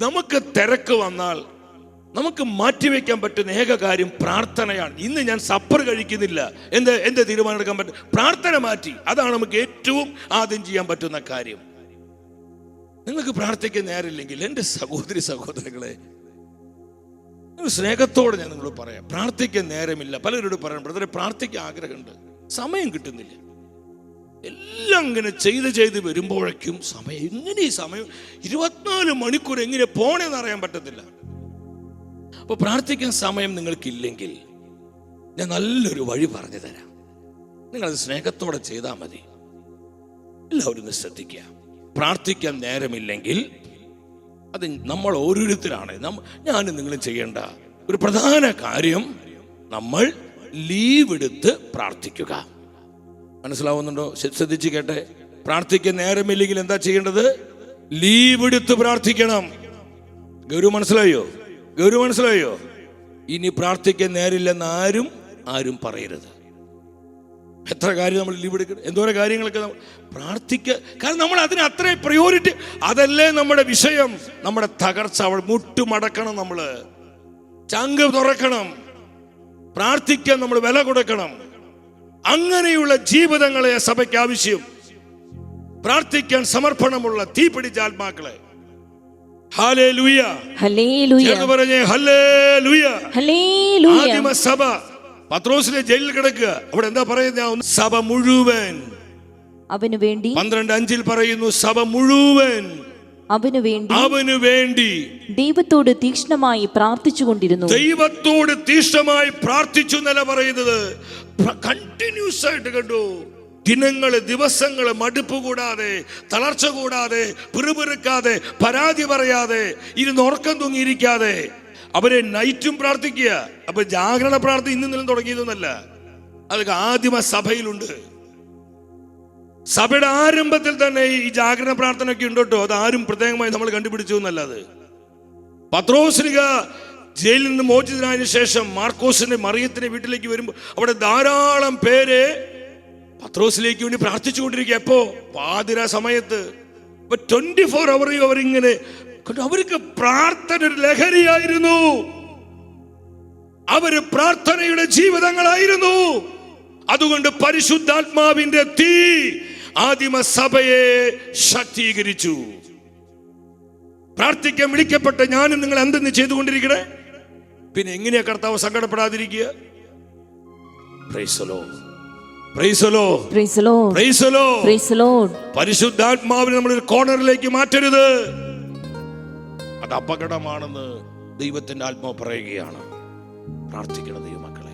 നമുക്ക് തിരക്ക് വന്നാൽ നമുക്ക് മാറ്റിവെക്കാൻ പറ്റുന്ന ഏക കാര്യം പ്രാർത്ഥനയാണ്. ഇന്ന് ഞാൻ സപ്പർ കഴിക്കുന്നില്ല. എന്ത് എന്ത് തീരുമാനമെടുക്കാൻ പറ്റും? പ്രാർത്ഥന മാറ്റി. അതാണ് നമുക്ക് ഏറ്റവും ആദ്യം ചെയ്യാൻ പറ്റുന്ന കാര്യം. നിങ്ങൾക്ക് പ്രാർത്ഥിക്കാൻ നേരമില്ലെങ്കിൽ എന്റെ സഹോദരി സഹോദരങ്ങളെ സ്നേഹത്തോടെ ഞാൻ നിങ്ങളോട് പറയാം. പ്രാർത്ഥിക്കാൻ നേരമില്ല. പലരോട് പറയാം ബ്രദറെ പ്രാർത്ഥിക്കാൻ ആഗ്രഹമുണ്ട്. സമയം കിട്ടുന്നില്ല. എല്ലാം ഇങ്ങനെ ചെയ്ത് ചെയ്ത് വരുമ്പോഴേക്കും സമയം എങ്ങനെ ഈ സമയം? ഇരുപത്തിനാല് മണിക്കൂർ എങ്ങനെ പോണേന്ന് അറിയാൻ പറ്റത്തില്ല. അപ്പൊ പ്രാർത്ഥിക്കാൻ സമയം നിങ്ങൾക്കില്ലെങ്കിൽ ഞാൻ നല്ലൊരു വഴി പറഞ്ഞു തരാം. നിങ്ങളത് സ്നേഹത്തോടെ ചെയ്താൽ മതി. എല്ലാവരും ഒന്ന് ശ്രദ്ധിക്കുക. പ്രാർത്ഥിക്കാൻ നേരമില്ലെങ്കിൽ അത് നമ്മൾ ഓരോരുത്തരാണ്. ഞാനും നിങ്ങളും ചെയ്യേണ്ട ഒരു പ്രധാന കാര്യം നമ്മൾ ലീവ് എടുത്ത് പ്രാർത്ഥിക്കുക. മനസ്സിലാവുന്നുണ്ടോ? ശ്ര- ശ്രദ്ധിച്ച് കേട്ടെ. പ്രാർത്ഥിക്കാൻ നേരമില്ലെങ്കിൽ എന്താ ചെയ്യേണ്ടത്? ലീവ് എടുത്ത് പ്രാർത്ഥിക്കണം. ഗൗരു മനസ്സിലായോ? ഗൗരു മനസ്സിലായോ? ഇനി പ്രാർത്ഥിക്കാൻ നേരില്ലെന്ന് ആരും ആരും പറയരുത്. എത്ര കാര്യം നമ്മൾ ലീവ് എടുക്കണം എന്തോരം കാര്യങ്ങളൊക്കെ പ്രാർത്ഥിക്കുക കാരണം നമ്മൾ അതിന് അത്രയും പ്രയോറിറ്റി അതല്ലേ നമ്മുടെ വിഷയം. നമ്മുടെ തകർച്ച അവൾ മുട്ടുമടക്കണം നമ്മൾ ചങ്ക് തുറക്കണം. പ്രാർത്ഥിക്കാൻ നമ്മൾ വില കൊടുക്കണം. അങ്ങനെയുള്ള ജീവിതങ്ങളെ സഭയ്ക്ക് ആവശ്യം. പ്രാർത്ഥിക്കാൻ സമർപ്പണമുള്ള തീ പിടിച്ച ആത്മാക്കളെ സഭ. പത്രോസിലെ ജയിലിൽ കിടക്കുക. അവിടെ എന്താ പറയുന്ന? സഭ മുഴുവൻ. അവനു വേണ്ടി പന്ത്രണ്ട് അഞ്ചിൽ പറയുന്നു സഭ മുഴുവൻ. അവനു വേണ്ടി അവനു വേണ്ടി ദൈവത്തോട് തീക്ഷ്ണമായി പ്രാർത്ഥിച്ചുകൊണ്ടിരുന്നു. ദൈവത്തോട് തീക്ഷ്ണമായി പ്രാർത്ഥിച്ചു എന്നല്ല പറയുന്നത്. കണ്ടിന്യൂസ് ആയിട്ട് കണ്ടു. ദിനങ്ങൾ ദിവസങ്ങൾ മടുപ്പ് കൂടാതെ തളർച്ച കൂടാതെ പിറുപിറുക്കാതെ പരാതി പറയാതെ ഇരുന്ന് ഉറക്കം തൂങ്ങിയിരിക്കാതെ. അവരെ നൈറ്റും പ്രാർത്ഥിക്കുക. അപ്പൊ ജാഗ്രത പ്രാർത്ഥന ഇന്നും നിന്നും തുടങ്ങിയതൊന്നല്ല. അതൊക്കെ ആദിമ സഭയിലുണ്ട്. സഭയുടെ ആരംഭത്തിൽ തന്നെ ഈ ജാഗരണ പ്രാർത്ഥന ഒക്കെ ഉണ്ട് കേട്ടോ അത് ആരും പ്രത്യേകമായി നമ്മൾ കണ്ടുപിടിച്ചു എന്നല്ലാതെ. പത്രോസ്ലിക ജയിലിൽ നിന്ന് മോചിതനായതിനു ശേഷം മാർക്കോസിന്റെ മറിയത്തിന്റെ വീട്ടിലേക്ക് വരുമ്പോൾ അവിടെ ധാരാളം പേര് പത്രോസിലേക്ക് വേണ്ടി പ്രാർത്ഥിച്ചുകൊണ്ടിരിക്കുക. എപ്പോ? പാതിര സമയത്ത്. ട്വന്റി ഫോർ അവറിയും അവരിങ്ങനെ അവർക്ക് പ്രാർത്ഥന ഒരു ലഹരിയായിരുന്നു. അവർ പ്രാർത്ഥനയുടെ ജീവിതങ്ങളായിരുന്നു. അതുകൊണ്ട് പരിശുദ്ധാത്മാവിന്റെ തീ ആദിമ സഭയെ ശക്തീകരിച്ചു. പ്രാർത്ഥിക്കാൻ വിളിക്കപ്പെട്ട ഞാനും നിങ്ങൾ എന്തെന്ന് ചെയ്തുകൊണ്ടിരിക്കണേ? പിന്നെ എങ്ങനെയാ കർത്താവ് സങ്കടപ്പെടാതിരിക്കുക. പരിശുദ്ധാത്മാവിനെ നമ്മൾ ഒരു കോർണറിലേക്ക് മാറ്റരുത്. അത് അപകടമാണെന്ന് ദൈവത്തിന്റെ ആത്മാവ് പറയുകയാണ്. പ്രാർത്ഥിക്കണം ദൈവമക്കളെ.